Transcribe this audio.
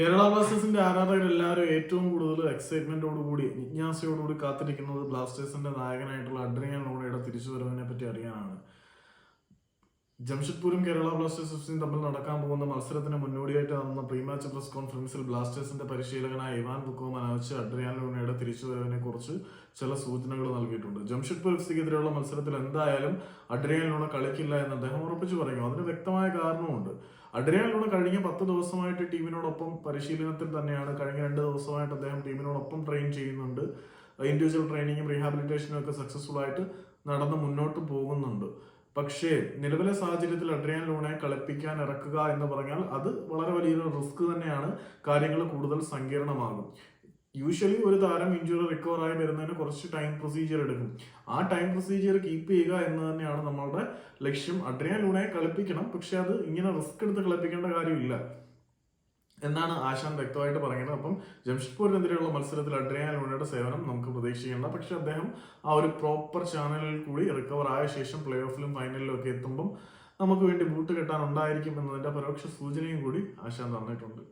കേരള ബ്ലാസ്റ്റേഴ്സിന്റെ ആരാധകർ എല്ലാവരും ഏറ്റവും കൂടുതൽ എക്സൈറ്റ്മെന്റോടുകൂടി ജിജ്ഞാസയോടുകൂടി കാത്തിരിക്കുന്നത് ബ്ലാസ്റ്റേഴ്സിന്റെ നായകനായിട്ടുള്ള അഡ്രിയൻ ലോണയുടെ തിരിച്ചുവരവിനെ പറ്റി അറിയാനാണ്. ജംഷഡ്പൂരും കേരള ബ്ലാസ്റ്റേഴ്സ് എഫ് സിയും തമ്മിൽ നടക്കാൻ പോകുന്ന മത്സരത്തിന് മുന്നോടിയായിട്ട് നടന്ന പ്രീ മാച്ച് പ്രസ് കോൺഫറൻസിൽ ബ്ലാസ്റ്റേഴ്സിന്റെ പരിശീലകനായ ഇവാൻ ബുക്കോം അഡ്രിയൻ അഡ്രിയാൻ ലൂണയുടെ തിരിച്ചുവരവിനെ കുറിച്ച് ചില സൂചനകൾ നൽകിയിട്ടുണ്ട്. ജംഷഡ്പൂർ എഫ് സിക്കെതിരെയുള്ള മത്സരത്തിൽ എന്തായാലും അഡ്രിയാൻ ലൂണ കളിക്കില്ല എന്ന് അദ്ദേഹം ഉറപ്പിച്ചു പറയുന്നു. അതിന് വ്യക്തമായ കാരണമുണ്ട് അഡ്രിയാൻ ലൂണ കഴിഞ്ഞ പത്ത് ദിവസമായിട്ട് ടീമിനോടൊപ്പം പരിശീലനത്തിൽ തന്നെയാണ്. കഴിഞ്ഞ രണ്ട് ദിവസമായിട്ട് അദ്ദേഹം ടീമിനോടൊപ്പം ട്രെയിൻ ചെയ്യുന്നുണ്ട്. ഇൻഡിവിജ്വൽ ട്രെയിനിങ്ങും റീഹാബിലിറ്റേഷനും ഒക്കെ സക്സസ്ഫുൾ ആയിട്ട് നടന്ന് മുന്നോട്ട് പോകുന്നുണ്ട്. പക്ഷേ നിലവിലെ സാഹചര്യത്തിൽ അഡ്രിയാൻ ലൂണെ കളിപ്പിക്കാൻ ഇറക്കുക എന്ന് പറഞ്ഞാൽ അത് വളരെ വലിയൊരു റിസ്ക് തന്നെയാണ്. കാര്യങ്ങൾ കൂടുതൽ സങ്കീർണമാകും. യൂഷ്വലി ഒരു താരം ഇഞ്ചുറി റിക്കവർ ആയി വരുന്നതിന് കുറച്ച് ടൈം പ്രൊസീജിയർ എടുക്കും. ആ ടൈം പ്രൊസീജിയർ കീപ്പ് ചെയ്യുക എന്ന് തന്നെയാണ് നമ്മളുടെ ലക്ഷ്യം. അഡ്രിയാൻ ലൂണയെ കളിപ്പിക്കണം പക്ഷെ അത് ഇങ്ങനെ റിസ്ക് എടുത്ത് കളിപ്പിക്കേണ്ട കാര്യമില്ല. എന്നാണ് ആശാൻ വ്യക്തമായിട്ട് പറയുന്നത്. അപ്പം ജംഷഡ്പൂരിനെതിരെയുള്ള മത്സരത്തിൽ അഡ്രിയാൻ ലൂണയുടെ സേവനം നമുക്ക് പ്രതീക്ഷിക്കേണ്ട. പക്ഷെ അദ്ദേഹം ആ ഒരു പ്രോപ്പർ ചാനലിൽ കൂടി റിക്കവർ ആയ ശേഷം പ്ലേ ഓഫിലും ഫൈനലിലും ഒക്കെ എത്തുമ്പം നമുക്ക് വേണ്ടി ബൂട്ട് കെട്ടാൻ ഉണ്ടായിരിക്കും എന്നതിന്റെ പരോക്ഷ സൂചനയും കൂടി ആശാൻ തന്നിട്ടുണ്ട്.